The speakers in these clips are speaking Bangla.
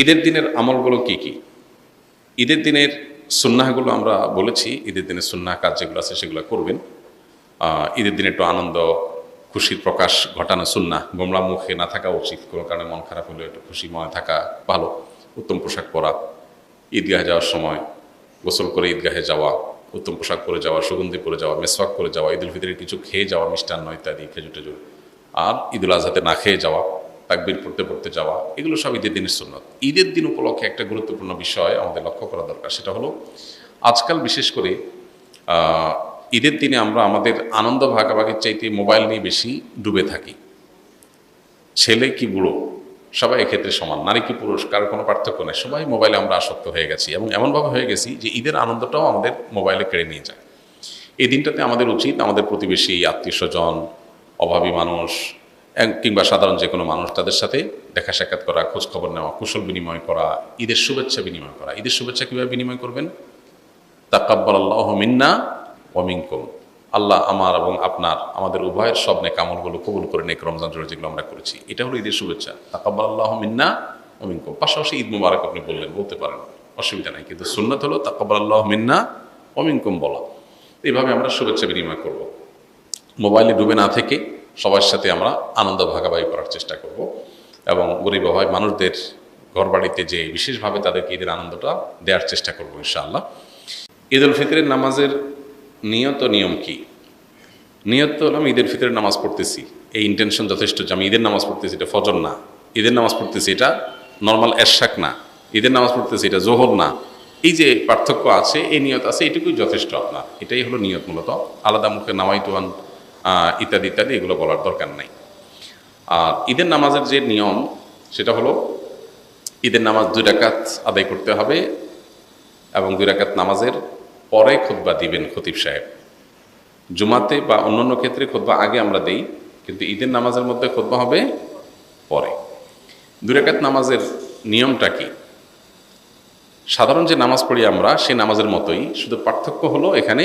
ঈদের দিনের আমলগুলো কি কি? ঈদের দিনের সুন্নাহগুলো আমরা বলেছি, ঈদের দিনের সুন্নাহ কাজ যেগুলো আছে, সেগুলো করবেন। ঈদের দিনে একটু আনন্দ, খুশির প্রকাশ ঘটানো সুন্নাহ, গোমরা মুখে না থাকা উচিত, কোনো কারণে মন খারাপ হলে একটু খুশিময় থাকা ভালো, উত্তম পোশাক পরা, ঈদগাহে যাওয়ার সময় গোসল করে ঈদগাহে যাওয়া, উত্তম পোশাক পরে যাওয়া, সুগন্ধি পরে যাওয়া, মেসওয়াক করে যাওয়া, ঈদুল ফিতরের কিছু খেয়ে যাওয়া, মিষ্টান্ন ইত্যাদি খেজুর টেজুর। আর ঈদুল আজহাতে না খেয়ে যাওয়া তাকবির পড়তে পড়তে যাওয়া, এগুলো সব ঈদের দিনের সুন্নত। ঈদের দিন উপলক্ষে একটা গুরুত্বপূর্ণ বিষয় আমাদের লক্ষ্য করা দরকার, সেটা হলো আজকাল বিশেষ করে ঈদের দিনে আমরা আমাদের আনন্দ ভাগাভাগির চাইতে মোবাইল নিয়ে বেশি ডুবে থাকি। ছেলে কি বুড়ো? সবাই এক্ষেত্রে সমান, নারী কি পুরুষ? কারও কোনো পার্থক্য নেই। সবাই মোবাইলে আমরা আসক্ত হয়ে গেছি এবং এমনভাবে হয়ে গেছি যে ঈদের আনন্দটাও আমাদের মোবাইলে কেড়ে নিয়ে যায়। এই দিনটাতে আমাদের উচিত, আমাদের প্রতিবেশী, আত্মীয় স্বজন, অভাবী মানুষ কিংবা সাধারণ যে কোনো মানুষ তাদের সাথে দেখা সাক্ষাৎ করা, খোঁজ খবর নেওয়া, কুশল বিনিময় করা, ঈদের শুভেচ্ছা বিনিময় করা। ঈদের শুভেচ্ছা কীভাবে বিনিময় করবেন? তাকাব্বাল আল্লাহ মিন্না ওমিনকুম আল্লাহ আমার এবং আপনার, আমাদের উভয়ের সব নেক আমলগুলো কবুল করে নেক রমজান জোরে যেগুলো আমরা করেছি, এটা হলো ঈদের শুভেচ্ছা। তাকাব্বাল আল্লাহ মিন্না ওমিনকুম পাশাপাশি ঈদ মুবারক আপনি বললেন, বলতে পারেন, অসুবিধা নাই। কিন্তু সুন্নত হলো তাকাব্বাল আল্লাহ মিন্না ওমিনকুম বলা। এইভাবে আমরা শুভেচ্ছা বিনিময় করব। মোবাইলে ডুবে না থেকে সবার সাথে আমরা আনন্দ ভাগাভাগি করার চেষ্টা করব। এবং গরিব হয় মানুষদের ঘরবাড়িতে যে বিশেষভাবে তাদেরকে ঈদের আনন্দটা দেওয়ার চেষ্টা করব ইনশাআল্লাহ। ঈদ উল ফিতরের নামাজের নিয়ত নিয়ম কি? নিয়ত তো হলাম ঈদের ফিতরের নামাজ পড়তেছি। এই ইন্টেনশন যথেষ্ট যে আমি ঈদের নামাজ পড়তেছি, এটা ফজর না। ঈদের নামাজ পড়তেছি, এটা নর্মাল এরশাক না। ঈদের নামাজ পড়তেছি, এটা জোহর না। এই যে পার্থক্য আছে, এই নিয়ত আছে, এটুকুই যথেষ্ট আপনার। এটাই হলো নিয়ত মূলত। আলাদা মুখে নামাই তুয়ান ইত্যাদি ইত্যাদি, এগুলো বলার দরকার নাই। আর ঈদের নামাজের যে নিয়ম, সেটা হলো ঈদের নামাজ দুই রাকাত আদায় করতে হবে এবং দুই রাকাত নামাজের পরে খুতবা দিবেন খতিব সাহেব। জুমাতে বা অন্যান্য ক্ষেত্রে খুতবা আগে আমরা দেই, কিন্তু ঈদের নামাজের মধ্যে খুতবা হবে পরে। দুই রাকাত নামাজের নিয়মটা কি? সাধারণ যে নামাজ পড়ি আমরা সেই নামাজের মতোই, শুধু পার্থক্য হলো এখানে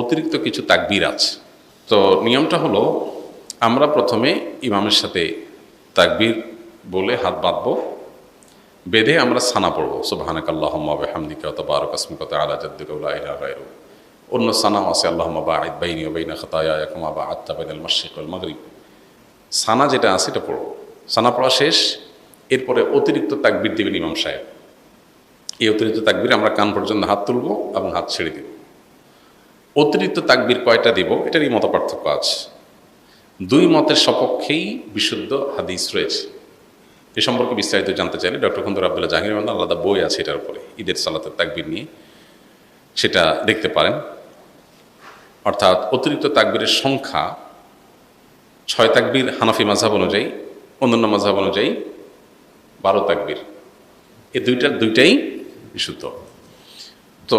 অতিরিক্ত কিছু তাকবীর আছে। তো নিয়মটা হলো, আমরা প্রথমে ইমামের সাথে তাকবীর বলে হাত বাঁধবো, বেঁধে আমরা সানা পড়ব সুবাহানাক আল্লাহম্মা হামদিকা অথবা আরও কাসমিকতা আলা ইলাহা অন্য সানাও আছে, আল্লাহম্মা বাঈদ বাইনি ওয়া বাইনা খাতায়া বা মাগরিব। সানা যেটা আছে এটা পড়ব সানা পড়া শেষ, এরপরে অতিরিক্ত তাকবির দেবেন ইমাম সাহেব। এই অতিরিক্ত তাকবির আমরা কান পর্যন্ত হাত তুলবো এবং হাত ছেড়ে দিব। অতিরিক্ত তাকবির কয়টা দিব? এটারই মত পার্থক্য আছে। দুই মতের সপক্ষেই বিশুদ্ধ হাদিস রয়েছে। এ সম্পর্কে বিস্তারিত জানতে চাইলে ডক্টর খন্দর আবদুল্লাহ জাহাঙ্গীর রহমান, আলাদা বই আছে এটার উপরে, ঈদের সালাতের তাকবির নিয়ে। সেটা দেখতে পারেন। অর্থাৎ অতিরিক্ত তাকবিরের সংখ্যা ছয় তাকবির হানাফি মাঝাব অনুযায়ী, অন্যান্য মাঝহাব অনুযায়ী বারো তাকবির। এ দুইটার দুইটাই বিশুদ্ধ। তো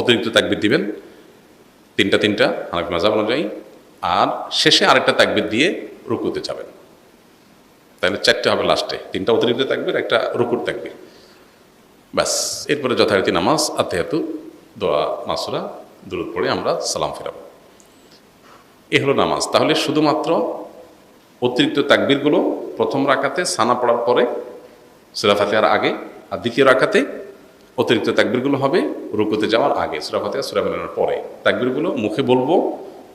অতিরিক্ত তাকবির দিবেন। তিনটা তিনটা, হানাফি মাজাব অনুযায়ী। আর শেষে আরেকটা তাকবির দিয়ে রুকুতে যাবেন। তাহলে চারটে হবে লাস্টে। তিনটা অতিরিক্ত তাকবির, একটা রুকুর তাকবির। ব্যাস, এরপরে যথারীতি নামাজ আতেহাতু দোয়া, মাসুরা দূরত পড়ে আমরা সালাম ফেরাব। এ হলো নামাজ। তাহলে শুধুমাত্র অতিরিক্ত তাকবিরগুলো প্রথম রাখাতে সানা পড়ার পরে, সুরা আর আগে, আর দ্বিতীয় রাখাতে অতিরিক্ত তাকবিরগুলো হবে রুকুতে যাওয়ার আগে, সুরা ফাতিহা, সুরা মেলানোর পরে। তাকবিরগুলো মুখে বলব,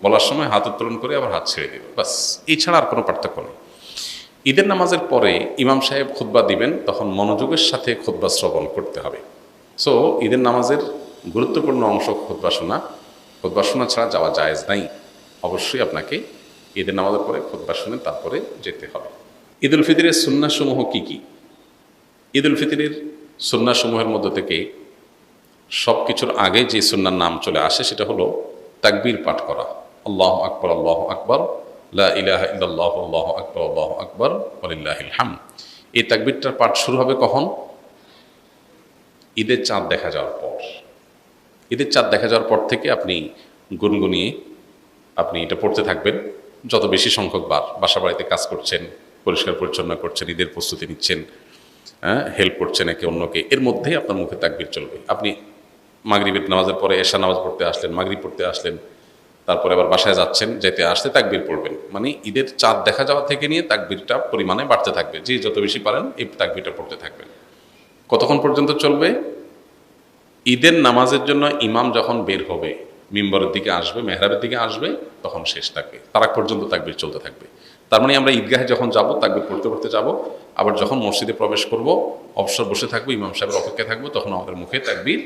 বলার সময় হাত উত্তোলন করে আবার হাত ছেড়ে দেবে বাস এছাড়া আর কোনো পার্থক্য নেই। ঈদের নামাজের পরে ইমাম সাহেব খুতবা দিবেন, তখন মনোযোগের সাথে খুতবা শ্রবণ করতে হবে। সো ঈদের নামাজের গুরুত্বপূর্ণ অংশ খুতবা শোনা। খুতবা শোনা ছাড়া যাওয়া জায়েজ নাই। অবশ্যই আপনাকে ঈদের নামাজের পরে খুতবা শুনে তারপরে যেতে হবে। ঈদ উল ফিতরের সুন্নাসমূহ কী কী? ঈদ উল ফিতরের সুন্নাসমূহের মধ্য থেকে সব কিছুর আগে যে সুন্নার নাম চলে আসে, সেটা হলো তাকবীর পাঠ করা। আল্লাহ আকবর আল্লাহ আকবর, লা ইলাহা আল্লাহু আকবর আল্লাহু আকবর, ওয়ালিল্লাহিল হাম এই তাকবীরটার পাঠ শুরু হবে কখন? ঈদের চাঁদ দেখা যাওয়ার পর। ঈদের চাঁদ দেখা যাওয়ার পর থেকে আপনি গুনগুনিয়ে আপনি এটা পড়তে থাকবেন। যত বেশি সংখ্যক বার বাসা বাড়িতে কাজ করছেন, পরিষ্কার পরিচ্ছন্ন করছেন, ঈদের প্রস্তুতি নিচ্ছেন হ্যাঁ হেল্প করছেন একে অন্যকে, এর মধ্যেই আপনার মুখে তাকবির চলবে। আপনি মাগরিবের নামাজের পরে এশা নামাজ পড়তে আসলেন, মাগরিব পড়তে আসলেন, তারপরে আবার বাসায় যাচ্ছেন যেতে আসতে তাকবির পড়বেন। মানে ঈদের চাঁদ দেখা যাওয়া থেকে নিয়ে তাকবিরটা পরিমাণে বাড়তে থাকবে। যে যত বেশি পারেন এই তাকবিরটা পড়তে থাকবেন। কতক্ষণ পর্যন্ত চলবে? ঈদের নামাজের জন্য ইমাম যখন বের হবে, মিম্বরের দিকে আসবে, মেহরাবের দিকে আসবে, তখন শেষ থাকবে। তারাক পর্যন্ত তাকবির চলতে থাকবে। তার মানে আমরা ঈদগাহে যখন যাব, তাকবির পড়তে পড়তে যাব, আবার যখন মসজিদে প্রবেশ করব, অবসর বসে থাকব, ইমাম সাহেবের অপেক্ষায় থাকব, তখন আমাদের মুখে তাকবির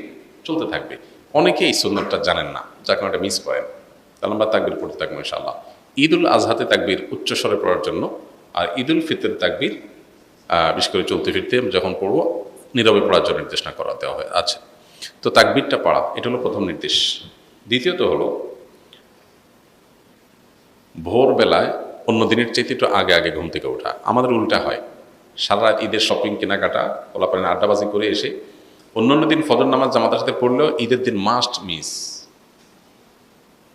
চলতে থাকবে। অনেকে এই সুন্নতটা জানেন না, যার কারণে মিস করেন। তাহলে আমরা তাকবির পড়তে থাকব, ইনশাআল্লাহ। ঈদ উল আজহাতে তাকবির উচ্চস্বরে পড়ার জন্য, আর ঈদ উল ফিতর তাকবির বিশেষ করে চলতে ফিরতে যখন পড়ব, নীরবে পড়ার জন্য নির্দেশনা করা দেওয়া হয় আচ্ছা তো তাকবিরটা পড়া, এটা হলো প্রথম নির্দেশ। দ্বিতীয়ত হলো, ভোরবেলায় অন্য দিনের চাইতে একটু আগে আগে ঘুম থেকে ওঠা। আমাদের উল্টা হয়। সারা রাত ঈদের শপিং কেনাকাটা কলাপানি আড্ডাবাজি করে এসে অন্যান্য দিন ফজর নামাজ জামাতের সাথে পড়লেও ঈদের দিন মাস্ট মিস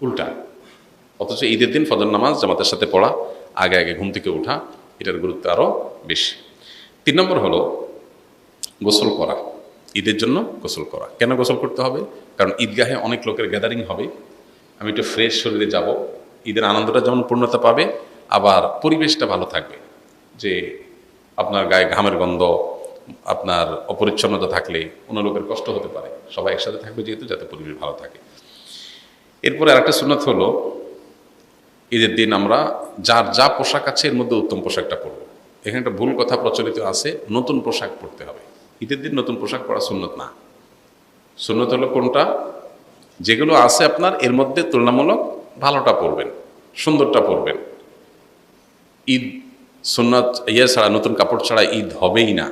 উল্টা। অথচ ঈদের দিন ফজর নামাজ জামাতের সাথে পড়া, আগে আগে ঘুম থেকে ওঠা, এটার গুরুত্ব আরও বেশি। তিন নম্বর হলো গোসল করা। ঈদের জন্য গোসল করা। কেন গোসল করতে হবে? কারণ ঈদগাহে অনেক লোকের গ্যাদারিং হবে। আমি একটু ফ্রেশ শরীরে যাব। ঈদের আনন্দটা যেমন পূর্ণতা পাবে আবার পরিবেশটা ভালো থাকবে। যে আপনার গায়ে ঘামের গন্ধ, আপনার অপরিচ্ছন্নতা থাকলে অন্য লোকের কষ্ট হতে পারে। সবাই একসাথে থাকবে যেহেতু, যাতে পরিবেশ ভালো থাকে। এরপরে আরেকটা সুন্নত হলো, ঈদের দিন আমরা যার যা পোশাক আছে এর মধ্যে উত্তম পোশাকটা পরবো। এখানে একটা ভুল কথা প্রচলিত আছে, নতুন পোশাক পরতে হবে। ঈদের দিন নতুন পোশাক পরা সুন্নত না। সুন্নত হলো কোনটা? যেগুলো আছে আপনার, এর মধ্যে তুলনামূলক ভালোটা পরবেন, সুন্দরটা পরবেন। ঈদ, সুন্নত ইয়ে ছাড়া নতুন কাপড় ছাড়া ঈদ হবেই না।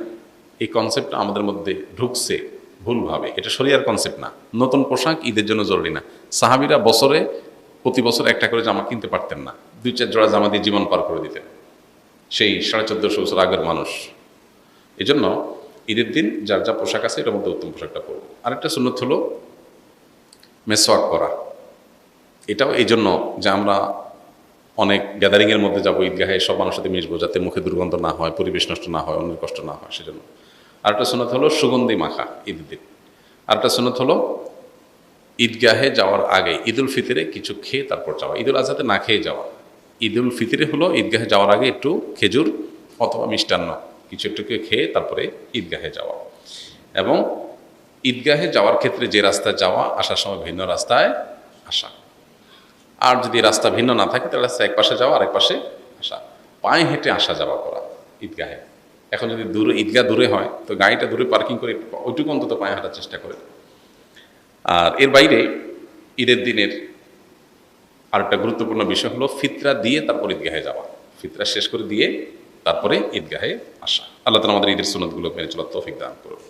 এই কনসেপ্টটা আমাদের মধ্যে ঢুকছে ভুলভাবে। এটা শরিয়ার কনসেপ্ট না। নতুন পোশাক ঈদের জন্য জরুরি না। সাহাবিরা বছরে, প্রতি বছর একটা করে জামা কিনতে পারতেন না। দুই, চার জোড়া জামা দিয়ে জীবন পার করে দিতেন। সেই সাড়ে চোদ্দশো বছর আগের মানুষ। এই জন্য ঈদের দিন যার যা পোশাক আছে, এটার মধ্যে উত্তম পোশাকটা পরবো আরেকটা সুন্নত হলো, মেসওয়াক করা এটাও এই জন্য যে আমরা অনেক গ্যাদারিংয়ের মধ্যে যাব, ঈদগাহে সব মানুষের সাথে মিশবো যাতে মুখে দুর্গন্ধ না হয়, পরিবেশ নষ্ট না হয়, অন্যের কষ্ট না হয়, সেজন্য। আরেকটা সুন্নত হলো সুগন্ধি মাখা, ঈদের দিন। আরেকটা সুন্নত হলো ঈদগাহে যাওয়ার আগে, ঈদুল ফিতরে কিছু খেয়ে তারপর যাওয়া। ঈদুল আজহাতে না খেয়ে যাওয়া। ঈদুল ফিতরে হলো ঈদগাহে যাওয়ার আগে একটু খেজুর অথবা মিষ্টান্ন, কিছু একটু খেয়ে তারপরে ঈদগাহে যাওয়া। এবং ঈদগাহে যাওয়ার ক্ষেত্রে যে রাস্তায় যাওয়া, আসার সময় ভিন্ন রাস্তায় আসা। আর যদি রাস্তা ভিন্ন না থাকে, তাহলে রাস্তা এক পাশে যাওয়া, আরেক পাশে আসা। পায়ে হেঁটে আসা যাওয়া করা ঈদগাহে। এখন যদি দূরে, ঈদগাহ দূরে হয়, তো গাড়িটা দূরে পার্কিং করে ওইটুকু অন্তত পায়ে হাঁটার চেষ্টা করে। আর এর বাইরে ঈদের দিনের আরেকটা গুরুত্বপূর্ণ বিষয় হলো ফিতরা দিয়ে তারপর ঈদগাহে যাওয়া। ফিতরা শেষ করে দিয়ে তারপরে ঈদগাহে আসা। আল্লাহ তালা আমাদের ঈদের সুনতগুলো মেনে চলার তৌফিক দান করুন।